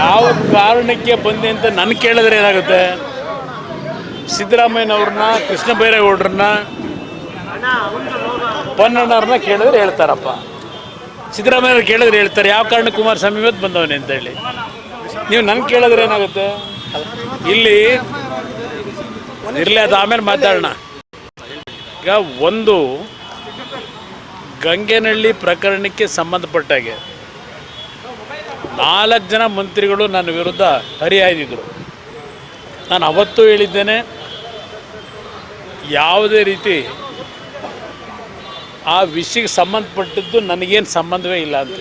ಯಾವ ಕಾರಣಕ್ಕೆ ಬಂದೆ ಅಂತ ನನ್ನ ಕೇಳಿದ್ರೆ ಏನಾಗುತ್ತೆ? ಸಿದ್ದರಾಮಯ್ಯನವ್ರನ್ನ ಕೃಷ್ಣ ಬೈರೇಗೌಡ್ರನ್ನ ಪೊನ್ನಣ್ಣವ್ರನ್ನ ಕೇಳಿದ್ರೆ ಹೇಳ್ತಾರಪ್ಪ. ಸಿದ್ದರಾಮಯ್ಯವ್ರು ಕೇಳಿದ್ರೆ ಹೇಳ್ತಾರೆ, ಯಾವ ಕಾರಣ ಕುಮಾರಸ್ವಾಮಿ ಇವತ್ತು ಬಂದವನೆ ಅಂತೇಳಿ ನೀವು ನನ್ನ ಕೇಳಿದ್ರೆ ಏನಾಗುತ್ತೆ? ಇಲ್ಲಿ ಇರಲಿ ಅದು ಆಮೇಲೆ ಮಾತಾಡೋಣ. ಈಗ ಒಂದು ಗಂಗೆನಹಳ್ಳಿ ಪ್ರಕರಣಕ್ಕೆ ಸಂಬಂಧಪಟ್ಟಾಗೆ ನಾಲ್ಕು ಜನ ಮಂತ್ರಿಗಳು ನನ್ನ ವಿರುದ್ಧ ಹರಿಹಾಯ್ದಿದ್ರು. ನಾನು ಅವತ್ತು ಹೇಳಿದ್ದೇನೆ, ಯಾವುದೇ ರೀತಿ ಆ ವಿಷಯಕ್ಕೆ ಸಂಬಂಧಪಟ್ಟದ್ದು ನನಗೇನು ಸಂಬಂಧವೇ ಇಲ್ಲ ಅಂತ.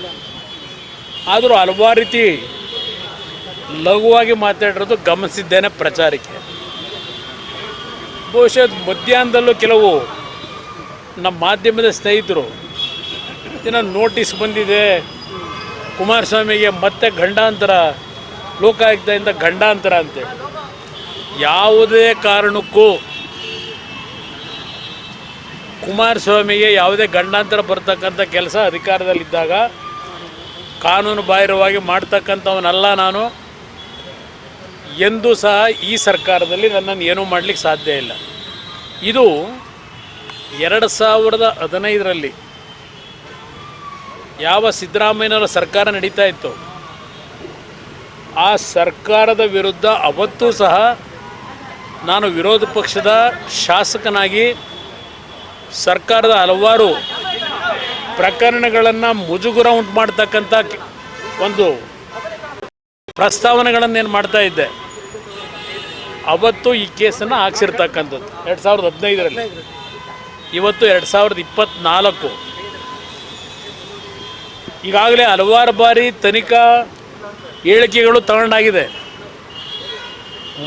ಆದರೂ ಹಲವಾರು ರೀತಿ ಲಘುವಾಗಿ ಮಾತಾಡಿರೋದು ಗಮನಿಸಿದ್ದೇನೆ ಪ್ರಚಾರಕ್ಕೆ. ಬಹುಶಃ ಮಧ್ಯಾಹ್ನದಲ್ಲೂ ಕೆಲವು ನಮ್ಮ ಮಾಧ್ಯಮದ ಸ್ನೇಹಿತರು ದಿನ ನೋಟಿಸ್ ಬಂದಿದೆ ಕುಮಾರಸ್ವಾಮಿಗೆ ಮತ್ತೆ ಗಂಡಾಂತರ, ಲೋಕಾಯುಕ್ತದಿಂದ ಗಂಡಾಂತರ ಅಂತೆ. ಯಾವುದೇ ಕಾರಣಕ್ಕೂ ಕುಮಾರಸ್ವಾಮಿಗೆ ಯಾವುದೇ ಗಂಡಾಂತರ ಬರ್ತಕ್ಕಂಥ ಕೆಲಸ ಅಧಿಕಾರದಲ್ಲಿದ್ದಾಗ ಕಾನೂನು ಬಾಹಿರವಾಗಿ ಮಾಡ್ತಕ್ಕಂಥವನಲ್ಲ ನಾನು. ಎಂದೂ ಸಹ ಈ ಸರ್ಕಾರದಲ್ಲಿ ನನ್ನನ್ನು ಏನೂ ಮಾಡಲಿಕ್ಕೆ ಸಾಧ್ಯ ಇಲ್ಲ. ಇದು ಎರಡು ಸಾವಿರದ ಹದಿನೈದರಲ್ಲಿ ಯಾವ ಸಿದ್ದರಾಮಯ್ಯನವರ ಸರ್ಕಾರ ನಡೀತಾ ಇತ್ತು? ಆ ಸರ್ಕಾರದ ವಿರುದ್ಧ ಅವತ್ತೂ ಸಹ ನಾನು ವಿರೋಧ ಪಕ್ಷದ ಶಾಸಕನಾಗಿ ಸರ್ಕಾರದ ಹಲವಾರು ಪ್ರಕರಣಗಳನ್ನು ಮುಜುಗುರ ಉಂಟು ಮಾಡ್ತಕ್ಕಂಥ ಒಂದು ಪ್ರಸ್ತಾವನೆಗಳನ್ನು ಏನು ಮಾಡ್ತಾ ಇದ್ದೆ. ಅವತ್ತು ಈ ಕೇಸನ್ನು ಹಾಕ್ಸಿರ್ತಕ್ಕಂಥದ್ದು. ಎರಡು ಸಾವಿರದ ಹದಿನೈದರಲ್ಲಿ. ಇವತ್ತು ಎರಡು ಸಾವಿರದ ಇಪ್ಪತ್ತ್ನಾಲ್ಕು ಈಗಾಗಲೇ ಹಲವಾರು ಬಾರಿ ತನಿಖಾ ಹೇಳಿಕೆಗಳು ತಗೊಂಡಾಗಿದೆ.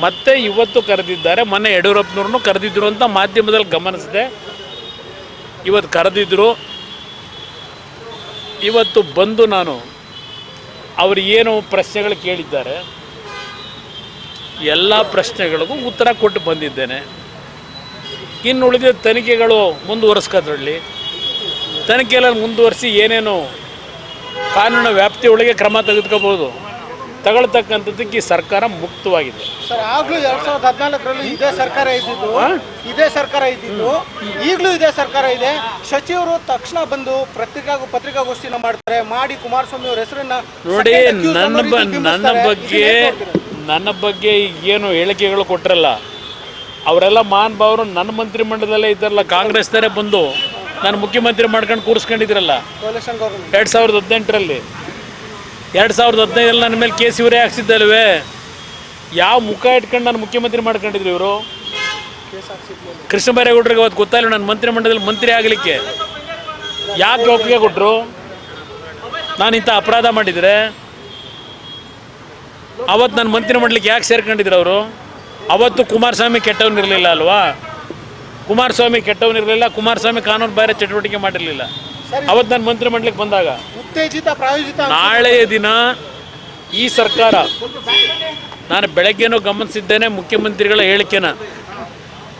ಮತ್ತೆ ಇವತ್ತು ಕರೆದಿದ್ದಾರೆ, ಮೊನ್ನೆ ಯಡಿಯೂರಪ್ಪನವ್ರನ್ನು ಕರೆದಿದ್ದರು ಅಂತ ಮಾಧ್ಯಮದಲ್ಲಿ ಗಮನಿಸಿದೆ. ಇವತ್ತು ಕರೆದಿದ್ದರು ಇವತ್ತು ಬಂದು ನಾನು ಅವರು ಏನು ಪ್ರಶ್ನೆಗಳು ಕೇಳಿದ್ದಾರೆ, ಎಲ್ಲ ಪ್ರಶ್ನೆಗಳಿಗೂ ಉತ್ತರ ಕೊಟ್ಟು ಬಂದಿದ್ದೇನೆ. ಇನ್ನು ಉಳಿದ ತನಿಖೆಗಳು ಮುಂದುವರಿಸ್ಕೋದ್ರಲ್ಲಿ. ತನಿಖೆಯಲ್ಲಿ ಮುಂದುವರಿಸಿ ಏನೇನು ಕಾನೂನು ವ್ಯಾಪ್ತಿಯೊಳಗೆ ಕ್ರಮ ತೆಗೆದುಕೋಬಹುದು. ತಗೊಳ್ತಕ್ಕಂಥದ್ದಕ್ಕೆ ಈ ಸರ್ಕಾರ ಮುಕ್ತವಾಗಿದೆ. ಸರ್ ಆಗ್ಲೂ ಎರಡ್ ಸಾವಿರದ ಹದಿನಾಲ್ಕರಲ್ಲಿ ಇದೇ ಸರ್ಕಾರ ಇದ್ದಿದ್ದು ಇದೇ ಸರ್ಕಾರ ಇದ್ದಿದ್ದು ಈಗಲೂ ಇದೇ ಸರ್ಕಾರ ಇದೆ. ಸಚಿವರು ತಕ್ಷಣ ಬಂದು ಪತ್ರಿಕಾ ಪತ್ರಿಕಾಗೋಷ್ಠಿನ ಮಾಡ್ತಾರೆ. ಮಾಡಿ ಕುಮಾರಸ್ವಾಮಿ ಅವ್ರ ಹೆಸರನ್ನ ನೋಡಿ ನನ್ನ ಬ ನನ್ನ ಬಗ್ಗೆ? ನನ್ನ ಬಗ್ಗೆ ಏನು ಹೇಳಿಕೆಗಳು ಕೊಟ್ಟರಲ್ಲ ಅವರೆಲ್ಲ ಮಹಾನ್ ಭಾವರು ನನ್ನ ಮಂತ್ರಿಮಂಡಲದಲ್ಲೇ ಇದ್ದಾರಲ್ಲ ಕಾಂಗ್ರೆಸ್ನವರೇ ಬಂದು. ನಾನು ಮುಖ್ಯಮಂತ್ರಿ ಮಾಡ್ಕೊಂಡು ಕೂರಿಸ್ಕೊಂಡಿದ್ರಲ್ಲ. ಎರಡು ಸಾವಿರದ ಹದಿನೆಂಟರಲ್ಲಿ. ಎರಡು ಸಾವಿರದ ಹದಿನೈದರಲ್ಲಿ ನನ್ನ ಮೇಲೆ ಕೇಸ್ ಇವರೇ ಹಾಕ್ಸಿದ್ದಲ್ವೇ? ಯಾವ ಮುಖ ಇಟ್ಕೊಂಡು ನಾನು ಮುಖ್ಯಮಂತ್ರಿ ಮಾಡ್ಕೊಂಡಿದ್ರು ಇವರು? ಕೃಷ್ಣ ಬೈರೇಗೌಡರಿಗೆ ಅವತ್ತು ಗೊತ್ತಾಯಿಲ್ಲ ನಾನು ಮಂತ್ರಿಮಂಡಲದಲ್ಲಿ ಮಂತ್ರಿ ಆಗಲಿಕ್ಕೆ. ಯಾಕೆ ಒಪ್ಪಿಗೆ ಕೊಟ್ಟರು ನಾನು ಇಂಥ ಅಪರಾಧ ಮಾಡಿದರೆ? ಅವತ್ತು ನಾನು ಮಂತ್ರಿ ಮಂಡಲಕ್ಕೆ ಯಾಕೆ ಸೇರ್ಕೊಂಡಿದ್ರು ಅವರು? ಅವತ್ತು ಕುಮಾರಸ್ವಾಮಿ ಕೆಟ್ಟವನಿರಲಿಲ್ಲ ಅಲ್ವಾ? ಕುಮಾರಸ್ವಾಮಿ ಕೆಟ್ಟವನಿರಲಿಲ್ಲ ಕುಮಾರಸ್ವಾಮಿ ಕಾನೂನು ಬಾಹಿರ ಚಟುವಟಿಕೆ ಮಾಡಿರಲಿಲ್ಲ. ಅವತ್ತು ನಾನು ಮಂತ್ರಿ ಮಂಡಲಕ್ಕೆ ಬಂದಾಗ ಉತ್ತೇಜಿತ ಪ್ರಾಯೋಜಿತ ನಾಳೆಯ ದಿನ ಈ ಸರ್ಕಾರ ನಾನು ಬೆಳಗ್ಗೆನೂ ಗಮನಿಸಿದ್ದೇನೆ ಮುಖ್ಯಮಂತ್ರಿಗಳ ಹೇಳಿಕೆನ.